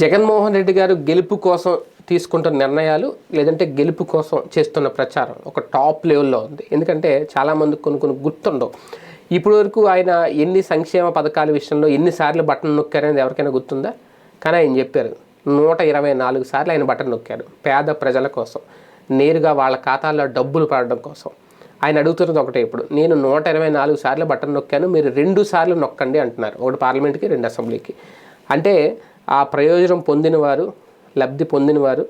జగన్మోహన్ రెడ్డి గారు గెలుపు కోసం తీసుకుంటున్న నిర్ణయాలు లేదంటే గెలుపు కోసం చేస్తున్న ప్రచారం ఒక టాప్ లెవెల్లో ఉంది. ఎందుకంటే చాలామంది కొన్ని కొన్ని గుర్తుండవు. ఇప్పటి వరకు ఆయన ఎన్ని సంక్షేమ పథకాల విషయంలో ఎన్నిసార్లు బటన్ నొక్కారనేది ఎవరికైనా గుర్తుందా? కానీ ఆయన చెప్పారు నూట ఇరవై నాలుగు సార్లు ఆయన బటన్ నొక్కారు పేద ప్రజల కోసం నేరుగా వాళ్ళ ఖాతాల్లో డబ్బులు పడడం కోసం. ఆయన అడుగుతున్నది ఒకటే ఇప్పుడు నేను నూట ఇరవై నాలుగు సార్లు బటన్ నొక్కాను మీరు రెండు సార్లు నొక్కండి అంటున్నారు. ఒకటి పార్లమెంట్కి రెండు అసెంబ్లీకి. అంటే ఆ ప్రయోజనం పొందినవారు లబ్ధి పొందినవారు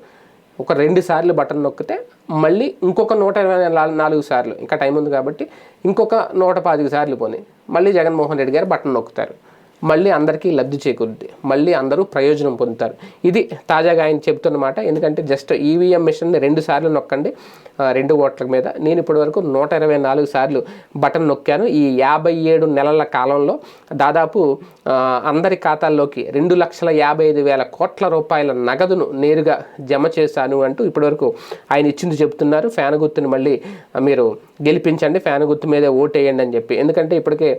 ఒక రెండు సార్లు బటన్ నొక్కితే మళ్ళీ ఇంకొక నూట ఇరవై నాలుగు- నాలుగు సార్లు. ఇంకా టైం ఉంది కాబట్టి ఇంకొక నూట పాతిక సార్లు పోనీ. మళ్ళీ జగన్మోహన్ రెడ్డి గారు బటన్ నొక్కుతారు. మళ్ళీ అందరికీ లబ్ధి చేకూరుద్ది. మళ్ళీ అందరూ ప్రయోజనం పొందుతారు. ఇది తాజాగా ఆయన చెప్తున్నమాట ఎందుకంటే జస్ట్ ఈవీఎం మిషన్ని రెండు సార్లు నొక్కండి. రెండు ఓట్ల మీద. నేను ఇప్పటివరకు నూట ఇరవై నాలుగు సార్లు బటన్ నొక్కాను. ఈ యాభై ఏడు నెలల కాలంలో దాదాపు అందరి ఖాతాల్లోకి రెండు లక్షల యాభై ఐదు వేల కోట్ల రూపాయల నగదును నేరుగా జమ చేశాను అంటూ ఇప్పటివరకు ఆయన ఇచ్చింది చెబుతున్నారు. ఫ్యాన్ గుర్తుని మళ్ళీ మీరు గెలిపించండి. ఫ్యాన్ గుర్తు మీదే ఓటేయండి అని చెప్పి. ఎందుకంటే ఇప్పటికే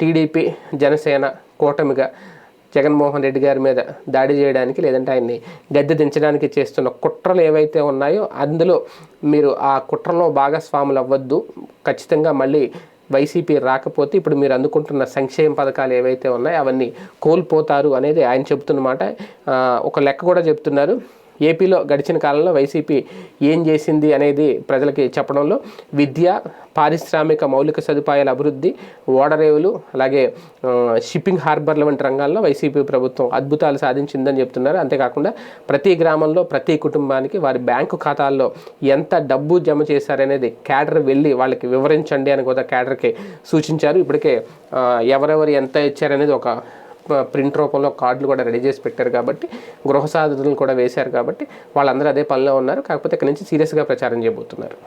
టీడీపీ జనసేన కూటమిగా జగన్మోహన్ రెడ్డి గారి మీద దాడి చేయడానికి లేదంటే ఆయన్ని గద్దె దించడానికి చేస్తున్న కుట్రలు ఏవైతే ఉన్నాయో అందులో మీరు ఆ కుట్రలో భాగస్వాములు అవ్వద్దు. ఖచ్చితంగా మళ్ళీ వైసీపీ రాకపోతే ఇప్పుడు మీరు అందుకుంటున్న సంక్షేమ పథకాలు ఏవైతే ఉన్నాయో అవన్నీ కోల్పోతారు అనేది ఆయన చెబుతున్నమాట ఒక లెక్క కూడా చెప్తున్నారు. ఏపీలో గడిచిన కాలంలో వైసీపీ ఏం చేసింది అనేది ప్రజలకి చెప్పడంలో విద్య పారిశ్రామిక మౌలిక సదుపాయాల అభివృద్ధి ఓడరేవులు అలాగే షిప్పింగ్ హార్బర్ల వంటి రంగాల్లో వైసీపీ ప్రభుత్వం అద్భుతాలు సాధించిందని చెప్తున్నారు. అంతేకాకుండా ప్రతి గ్రామంలో ప్రతి కుటుంబానికి వారి బ్యాంకు ఖాతాల్లో ఎంత డబ్బు జమ చేశారనేది క్యాడర్ వెళ్ళి వాళ్ళకి వివరించండి అని కూడా క్యాడర్కి సూచించారు. ఇప్పటికే ఎవరెవరు ఎంత ఇచ్చారనేది ఒక ప్రింట్ రూపంలో కార్డులు కూడా రెడీ చేసి పెట్టారు కాబట్టి గృహ సాధనలు కూడా వేశారు కాబట్టి వాళ్ళందరూ అదే పనిలో ఉన్నారు. కాకపోతే ఇక్కడ నుంచి సీరియస్గా ప్రచారం చేయబోతున్నారు.